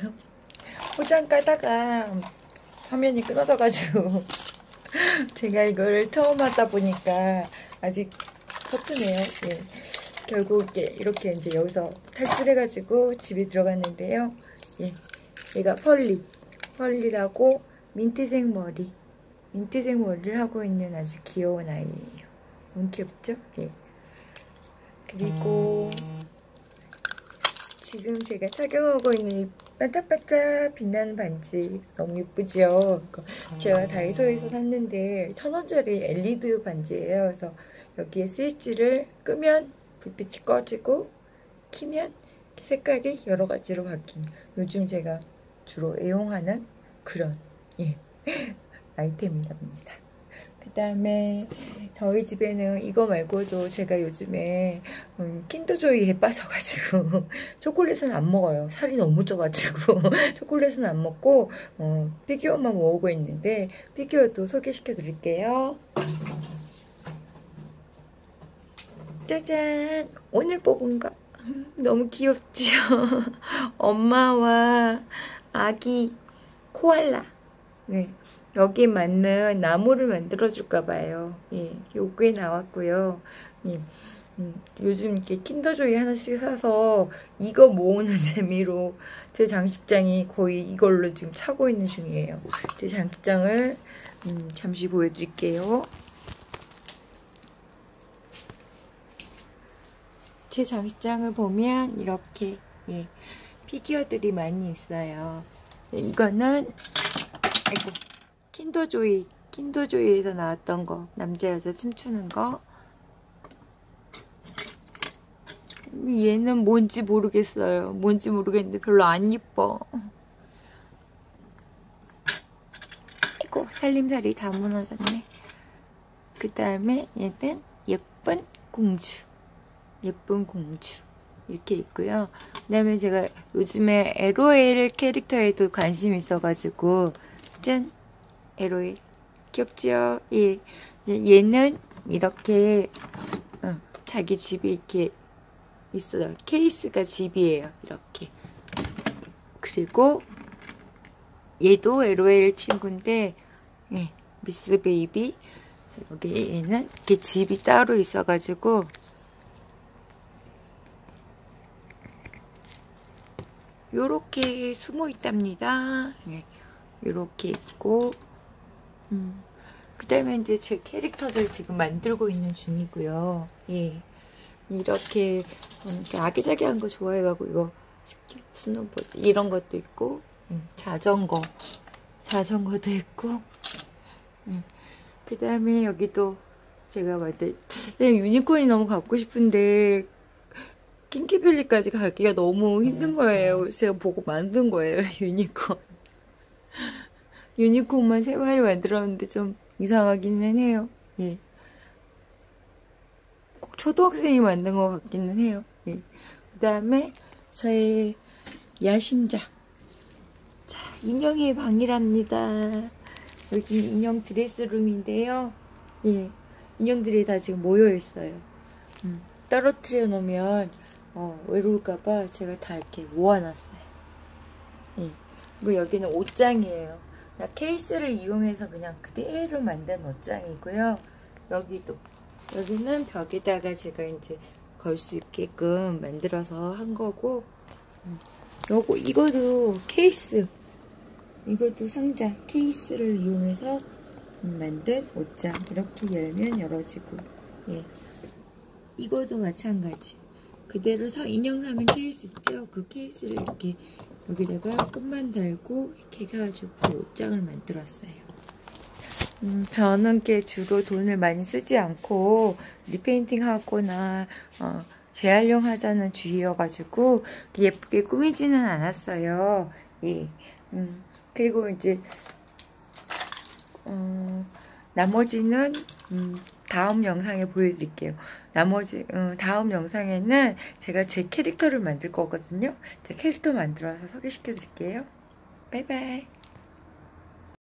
포장 까다가 화면이 끊어져가지고 제가 이걸 처음 하다 보니까 아직 서투네요. 예. 결국 이렇게 이제 여기서 탈출해가지고 집에 들어갔는데요. 예. 얘가 펄리. 펄리라고 민트색 머리. 민트색 머리를 하고 있는 아주 귀여운 아이예요. 너무 귀엽죠? 예. 그리고 지금 제가 착용하고 있는 이 반짝반짝 빛나는 반지 너무 예쁘죠? 제가 다이소에서 샀는데 천원짜리 LED 반지예요. 그래서 여기에 스위치를 끄면 불빛이 꺼지고 키면 색깔이 여러 가지로 바뀐 요즘 제가 주로 애용하는 그런 예, 아이템입니다. 그 다음에 저희 집에는 이거 말고도 제가 요즘에 음, 킨더조이에 빠져가지고 초콜릿은 안 먹어요. 살이 너무 쪄가지고 초콜릿은 안 먹고 어, 피규어만 모으고 있는데 피규어도 소개시켜 드릴게요. 짜잔! 오늘 뽑은 거 너무 귀엽죠? 엄마와 아기 코알라 네. 여기 맞는 나무를 만들어 줄까 봐요. 예, 요게 나왔고요. 예, 음, 요즘 이렇게 킨더조이 하나씩 사서 이거 모으는 재미로 제 장식장이 거의 이걸로 지금 차고 있는 중이에요. 제 장식장을 음, 잠시 보여드릴게요. 제 장식장을 보면 이렇게 예, 피규어들이 많이 있어요. 예, 이거는 아이고 킨더조이 킨더조이에서 나왔던 거 남자 여자 춤추는 거. 얘는 뭔지 모르겠어요. 뭔지 모르겠는데 별로 안 이뻐. 아이고 살림살이 다 무너졌네. 그 다음에 얘는 예쁜 공주. 예쁜 공주. 이렇게 있고요. 그 다음에 제가 요즘에 LOL 캐릭터에도 관심이 있어가지고 짠! LOL 귀엽지요? 예. 얘는 이렇게 어, 자기 집이 이렇게 있어요. 케이스가 집이에요. 이렇게. 그리고 얘도 LOL 친구인데 예, 미스 베이비 여기 얘는 이렇게 집이 따로 있어가지고 요렇게 숨어 있답니다. 네, 요렇게 있고 음, 그 다음에 이제 제 캐릭터들 지금 만들고 있는 중이고요. 예. 이렇게, 이렇게 아기자기한 거 좋아해가지고 이거 스노보드 이런 것도 있고 음, 자전거 자전거도 있고 음, 그 다음에 여기도 제가 만든 유니콘이 너무 갖고 싶은데 킹키빌리까지 가기가 너무 힘든 거예요. 제가 보고 만든 거예요, 유니콘. 유니콘만 세 마리 만들었는데 좀 이상하기는 해요. 예. 꼭 초등학생이 만든 것 같기는 해요. 예. 그 다음에 저의 야심작. 자, 인형의 방이랍니다. 여기 인형 드레스룸인데요. 예. 인형들이 다 지금 모여 있어요. 음, 떨어뜨려 놓으면 어, 외로울까봐 제가 다 이렇게 모아놨어요. 예. 그리고 여기는 옷장이에요. 케이스를 이용해서 그냥 그대로 만든 옷장이고요. 여기도 여기는 벽에다가 제가 이제 걸 수 있게끔 만들어서 한 거고 음. 요거 이거도 케이스 이것도 상자 케이스를 이용해서 만든 옷장 이렇게 열면 열어지고 예 이것도 마찬가지 그대로 사, 인형 사면 케이스 있죠? 그 케이스를 이렇게 여기다가 끝만 달고 이렇게 해가지고 그 옷장을 만들었어요. 음, 변은 게 주로 돈을 많이 쓰지 않고 리페인팅 하거나 어, 재활용 하자는 주의여가지고 예쁘게 꾸미지는 않았어요. 예. 음, 그리고 이제 어, 나머지는 음, 다음 영상에 보여드릴게요. 나머지 음, 다음 영상에는 제가 제 캐릭터를 만들 거거든요. 제 캐릭터 만들어서 소개시켜 드릴게요. 바이바이.